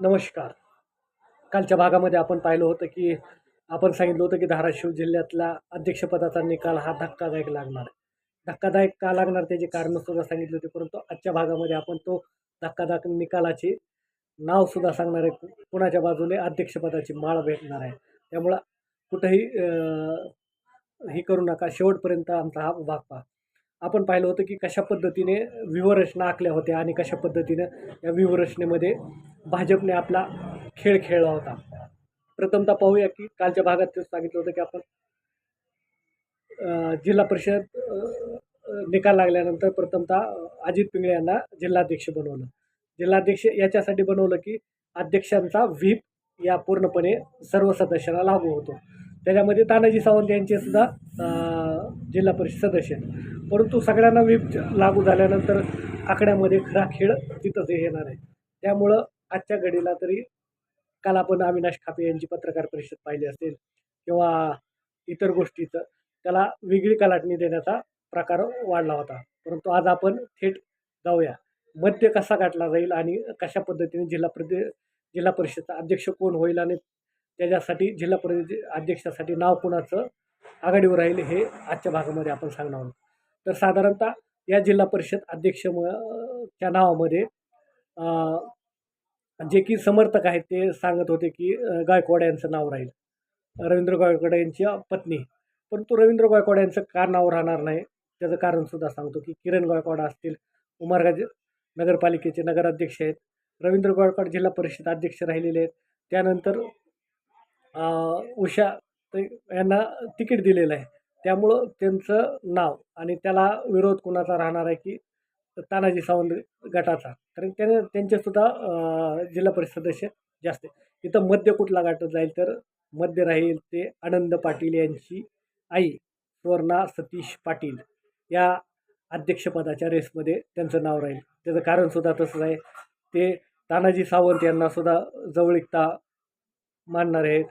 नमस्कार. कालच्या भागामध्ये आपण पाहिलं होतं की आपण सांगितलं होतं की धाराशिव जिल्ह्यातला अध्यक्षपदाचा निकाल हा धक्कादायक लागणार आहे. धक्कादायक का लागणार त्याची कारणंसुद्धा सांगितली होती परंतु आजच्या भागामध्ये आपण तो धक्कादायक निकालाचे नावसुद्धा सांगणार आहे. कुणाच्या बाजूने? अध्यक्षपदाची माळ भेटणार आहे. त्यामुळं कुठंही हे करू नका. शेवटपर्यंत आमचा हा भाग पहा. आपण पाहिलं होतं की कशा पद्धतीने व्यूहरचना आखल्या होत्या आणि कशा पद्धतीनं या व्यूहरचनेमध्ये भाजपने आपला खेळ खेळला होता. प्रथमतः पाहूया की कालच्या भागात ते सांगितलं होतं की आपण जिल्हा परिषद निकाल लागल्यानंतर प्रथमतः अजित पिंगळे यांना जिल्हाध्यक्ष बनवलं. जिल्हाध्यक्ष याच्यासाठी बनवलं की अध्यक्षांचा व्हीप या पूर्णपणे सर्व सदस्यांना लागू होतो. त्याच्यामध्ये तानाजी सावंत यांचे सुद्धा जिल्हा परिषद सदस्य आहेत. परंतु सगळ्यांना विप लागू झाल्यानंतर आकड्यामध्ये खरा खेळ तिथंच येणार आहे. त्यामुळं आजच्या घडीला तरी काल आपण अविनाश खापे यांची पत्रकार परिषद पाहिली असेल किंवा इतर गोष्टीचं त्याला वेगळी कलाटणी देण्याचा प्रकार वाढला होता. परंतु आज आपण थेट जाऊया. मध्य कसा गाठला जाईल आणि कशा पद्धतीने जिल्हा प्रदे जिल्हा परिषदचा अध्यक्ष कोण होईल आणि त्याच्यासाठी जिल्हा परिषद अध्यक्षासाठी नाव कोणाचं आघाडीवर राहील हे आजच्या भागामध्ये आपण सांगणार आहोत. तर साधारणतः या जिल्हा परिषद अध्यक्ष म- च्या नावामध्ये जे की समर्थक आहेत ते सांगत होते की गायकवाड यांचं नाव राहील. रवींद्र गायकवाड यांच्या पत्नी. परंतु रवींद्र गायकवाड यांचं का नाव राहणार नाही त्याचं कारणसुद्धा सांगतो की किरण गायकवाड असतील उमरगाज नगरपालिकेचे नगराध्यक्ष आहेत. रवींद्र गायकवाड जिल्हा परिषद अध्यक्ष राहिलेले आहेत. त्यानंतर उषा यांना तिकीट दिलेलं आहे. त्यामुळं त्यांचं नाव आणि त्याला विरोध कुणाचा राहणार आहे की तानाजी सावंत गटाचा? कारण त्याने त्यांचेसुद्धा जिल्हा परिषद सदस्य जास्त आहे. इथं मध्य कुठला गाठत जाईल तर मध्य राहील ते आनंद पाटील यांची आई सुवर्णा सतीश पाटील. या अध्यक्षपदाच्या रेसमध्ये त्यांचं नाव राहील. त्याचं कारणसुद्धा तसंच आहे. ते तानाजी सावंत यांनासुद्धा जवळीकता मानणार आहेत.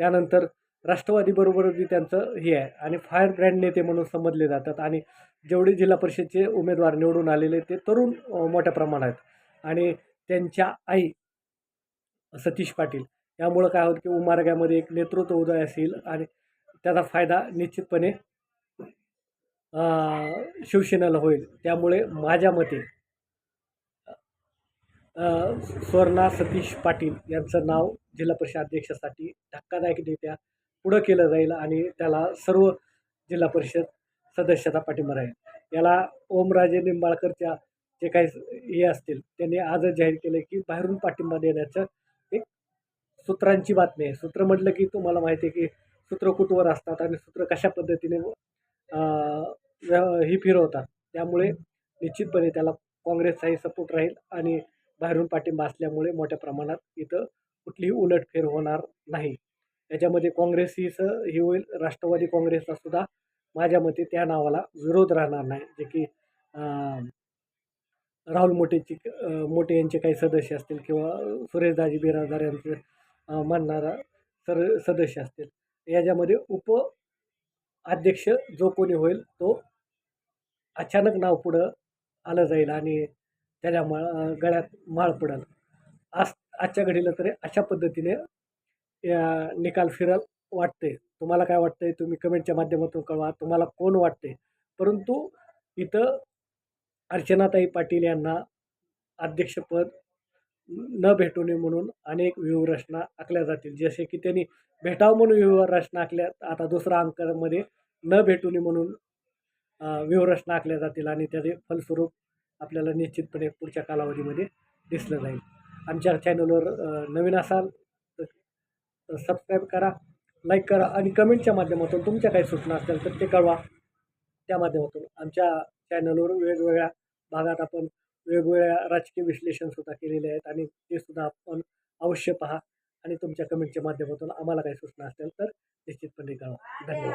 त्यानंतर राष्ट्रवादीबरोबरही त्यांचं हे आहे. आणि फायर ब्रँड नेते म्हणून समजले जातात. आणि जेवढे जिल्हा परिषदचे उमेदवार निवडून आलेले ते तरुण मोठ्या प्रमाणात. आणि त्यांच्या आई सतीश पाटील यामुळं काय होतं की उमार्गामध्ये एक नेतृत्व उदय असेल आणि त्याचा फायदा निश्चितपणे शिवसेनेला होईल. त्यामुळे माझ्या मते स्वर्णा सतीश पाटील यांचं नाव जिल्हा परिषद अध्यक्षासाठी धक्कादायकरित्या पुढं केलं जाईल आणि त्याला सर्व जिल्हा परिषद सदस्याचा पाठिंबा राहील. याला ओमराजे निंबाळकरच्या जे काही हे असतील त्यांनी आजच जाहीर केलं की बाहेरून पाठिंबा देण्याचं एक सूत्रांची बातमी आहे. सूत्र म्हटलं की तुम्हाला माहिती आहे की सूत्र कुठवर असतात आणि सूत्र कशा पद्धतीने ही फिरवतात. त्यामुळे निश्चितपणे त्याला काँग्रेसचाही सपोर्ट राहील आणि बाहेरून पाठिंबा असल्यामुळे मोठ्या प्रमाणात इथं कुठलीही उलटफेर होणार नाही. याच्यामध्ये काँग्रेस ही स ही होईल राष्ट्रवादी काँग्रेसचा सुद्धा माझ्या मते त्या नावाला विरोध राहणार नाही. जे की राहुल मोटेची मोटे यांचे काही सदस्य असतील किंवा सुरेशदाजी बिराजदार यांचे मानणारा सर सदस्य असतील. याच्यामध्ये उप अध्यक्ष जो कोणी होईल तो अचानक नाव पुढं आलं जाईल आणि त्याच्या माळ गळ्यात माळ पडेल. आज आजच्या घडीला तरी अशा पद्धतीने या निकाल फिरल वाटते तुम्हाला काय वाटतंय? तुम्ही कमेंटच्या माध्यमातून कळवा. तुम्हाला कोण वाटते परंतु इथं अर्चनाताई पाटील यांना अध्यक्षपद न भेटू नये म्हणून अनेक व्यूहरचना आखल्या जातील. जसे की त्यांनी भेटावं म्हणून व्यूहरचना आखल्या आता दुसरा अंकामध्ये न भेटू नये म्हणून व्यूहरचना आखल्या जातील आणि त्याचे फलस्वरूप आपल्याला निश्चितपणे पुढच्या कालावधीमध्ये दिसलं जाईल. आमच्या चॅनलवर नवीन असाल तर सबस्क्राईब करा लाईक करा आणि कमेंटच्या माध्यमातून तुमच्या काही सूचना असतील तर ते कळवा. त्या माध्यमातून आमच्या चॅनलवर वेगवेगळ्या भागात आपण वेगवेगळ्या राजकीय विश्लेषणसुद्धा केलेले आहेत आणि ते सुद्धा आपण अवश्य पहा आणि तुमच्या कमेंटच्या माध्यमातून आम्हाला काही सूचना असतील तर निश्चितपणे कळवा. धन्यवाद.